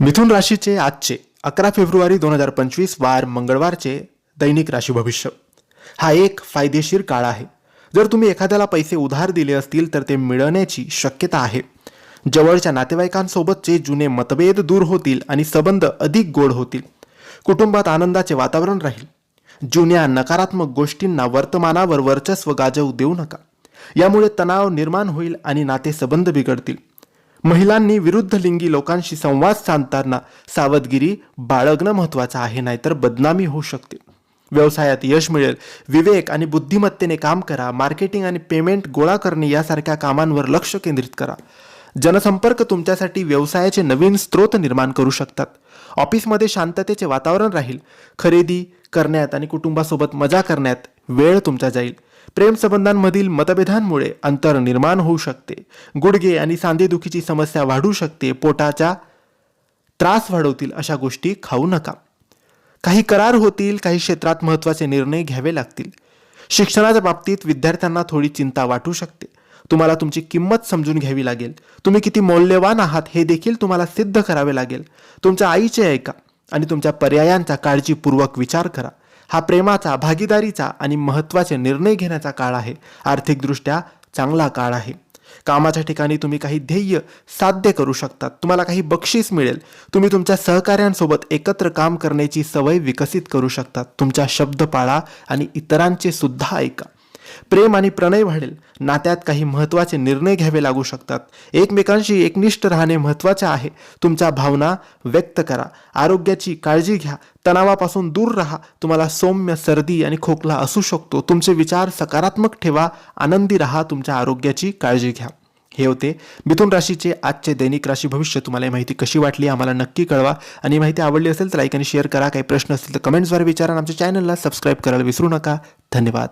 मिथुन राशीचे आजचे अकरा फेब्रुवारी दोन हजार पंचवीस वार मंगळवारचे दैनिक राशी भविष्य. हा एक फायदेशीर काळ आहे. जर तुम्ही एखाद्याला पैसे उधार दिले असतील तर ते मिळण्याची शक्यता आहे. जवळच्या नातेवाईकांसोबतचे जुने मतभेद दूर होतील आणि संबंध अधिक गोड होतील. कुटुंबात आनंदाचे वातावरण राहील. जुन्या नकारात्मक गोष्टींना वर्तमानावर वर्चस्व गाजवू देऊ नका. यामुळे तणाव निर्माण होईल आणि नातेसंबंध बिघडतील. महिलांनी विरुद्ध लिंगी लोकांशी संवाद साधताना सावधगिरी बाळगणं महत्वाचं आहे नाहीतर बदनामी होऊ शकते. व्यवसायात यश मिळेल विवेक आणि बुद्धिमत्तेने काम करा मार्केटिंग आणि पेमेंट गोळा करणे यासारख्या कामांवर लक्ष केंद्रित करा. जनसंपर्क तुमच्यासाठी व्यवसायाचे नवीन स्रोत निर्माण करू शकतात. ऑफिसमध्ये शांततेचे वातावरण राहील. खरेदी करण्यात आणि कुटुंबासोबत मजा करण्यात वेळ तुमचा जाईल. प्रेमसंबंधांमधील मतभेदांमुळे अंतर निर्माण होऊ शकते. गुडघे आणि सांधेदुखीची समस्या वाढू शकते. पोटाचा त्रास वाढवतील अशा गोष्टी खाऊ नका. काही करार होतील काही क्षेत्रात महत्त्वाचे निर्णय घ्यावे लागतील. शिक्षणाच्या बाबतीत विद्यार्थ्यांना थोडी चिंता वाटू शकते. तुम्हाला तुमची किंमत समजून घ्यावी लागेल. तुम्ही किती मौल्यवान आहात हे देखील तुम्हाला सिद्ध करावे लागेल. तुमच्या आईचे ऐका आणि तुमच्या पर्यायांचा काळजीपूर्वक विचार करा. हा प्रेमाचा भागीदारीचा आणि महत्त्वाचे निर्णय घेण्याचा काळ आहे. आर्थिकदृष्ट्या चांगला काळ आहे. कामाच्या ठिकाणी तुम्ही काही ध्येय साध्य करू शकतात. तुम्हाला काही बक्षीस मिळेल. तुम्ही तुमच्या सहकाऱ्यांसोबत एकत्र काम करण्याची सवय विकसित करू शकतात. तुमच्या शब्द पाळा आणि इतरांचे सुद्धा ऐका. प्रेम आणि प्रणय वाढेल. नात्यात काही महत्त्वाचे निर्णय घ्यावे लागू शकतात. एकमेकांशी एकनिष्ठ राहणे महत्त्वाचे आहे. तुमच्या भावना व्यक्त करा. आरोग्याची काळजी घ्या. तणावापासून दूर राहा. तुम्हाला सौम्य सर्दी आणि खोकला असू शकतो. तुमचे विचार सकारात्मक ठेवा. आनंदी राहा. तुमच्या आरोग्याची काळजी घ्या. हे होते मिथुन राशीचे आजचे दैनिक राशी भविष्य. तुम्हाला माहिती कशी वाटली आम्हाला नक्की कळवा. आणि माहिती आवडली असेल तर लाईक आणि शेअर करा. काही प्रश्न असतील तर कमेंट्सद्वारे विचारा आमच्या चॅनलला सबस्क्राईब करायला विसरू नका. धन्यवाद.